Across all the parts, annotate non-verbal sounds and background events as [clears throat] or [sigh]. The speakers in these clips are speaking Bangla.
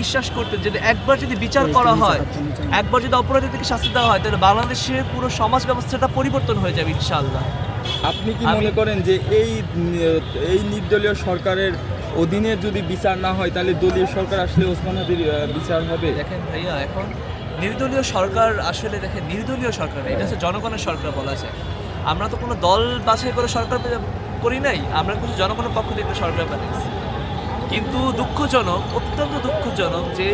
বিশ্বাস করতেন যদি একবার যদি বিচার করা হয় একবার যদি অপরাধী অপরাধীদেরকে শাস্তি দেওয়া হয় তাহলে বাংলাদেশের পুরো সমাজ ব্যবস্থাটা পরিবর্তন হয়ে যাবে ইনশাআল্লাহ। আপনি কি মনে করেন যে এই এই নির্দলীয় সরকারের অধীনে যদি বিচার না হয় তাহলে দলীয় সরকার আসলে ওসমান হাদির বিচার হবে? দেখেন ভাইয়া এখন নির্দলীয় সরকার আসলে দেখেন নির্দলীয় সরকার এটা হচ্ছে জনগণের সরকার বলা যায়। আমরা তো কোনো দল বাছাই করে সরকার করি নাই আমরা কিছু জনগণের পক্ষ থেকে সরকার বানিয়েছি। কিন্তু দুঃখজনক অত্যন্ত দুঃখজনক যে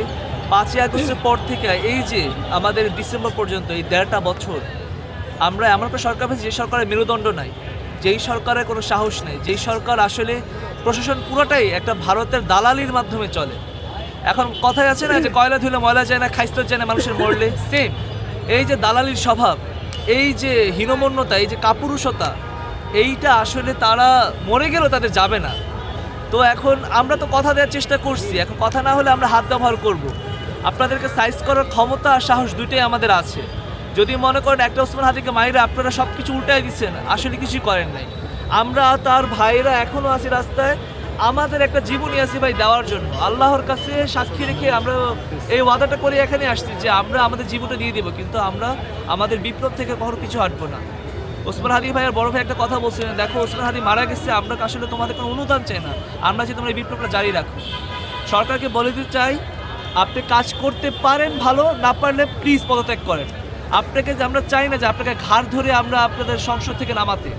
পাঁচই আগস্টের পর থেকে এই যে আমাদের ডিসেম্বর পর্যন্ত এই দেড়টা বছর আমরা এমন একটা সরকার পেয়েছি যে সরকারের মেরুদণ্ড নাই যেই সরকারের কোনো সাহস নেই যেই সরকার আসলে প্রশাসন পুরোটাই একটা ভারতের দালালির মাধ্যমে চলে। এখন কথায় আছে না যে [clears throat] কয়লা ধুলে ময়লা যায় না খাইস্ত যায় না মানুষের মরলে। সেম এই যে দালালির স্বভাব এই যে হীনমন্যতা এই যে কাপুরুষতা এইটা আসলে তারা মরে গেলেও তাদের যাবে না। তো এখন আমরা তো কথা দেওয়ার চেষ্টা করছি। এখন কথা না হলে আমরা হাত ব্যবহার করব। আপনাদেরকে সাইজ করার ক্ষমতা আর সাহস দুইটাই আমাদের আছে। যদি মনে করেন একটা ওসমান হাতিকে মাইরে আপনারা সব কিছু উল্টাই দিচ্ছেন, আসলে কিছুই করেন নাই। আমরা তার ভাইরা এখনও আছি রাস্তায়। আমাদের একটা জীবনী আছে ভাই দেওয়ার জন্য। আল্লাহর কাছে সাক্ষী রেখে আমরা এই ওয়াদাটা করে এখানে আসছি যে আমরা আমাদের জীবনটা দিয়ে দেবো, কিন্তু আমরা আমাদের বিপ্লব থেকে কখনো কিছু হাঁটবো না। ওসমান হাদি ভাইয়ের বড় ভাই একটা কথা বলছিলেন, দেখো, ওসমান হাদি মারা গেছে, আমরা আসলে তোমাদের কোনো অনুদান চাই না। আমরা যে তোমরা এই বিপ্লবটা জারি রাখো। সরকারকে বলে দিতে চাই, আপনি কাজ করতে পারেন ভালো, না পারলে প্লিজ পদত্যাগ করেন। আপনাকে যে আমরা চাই না যে আপনাকে ঘাড় ধরে আমরা আপনাদের সংসদ থেকে নামাতে।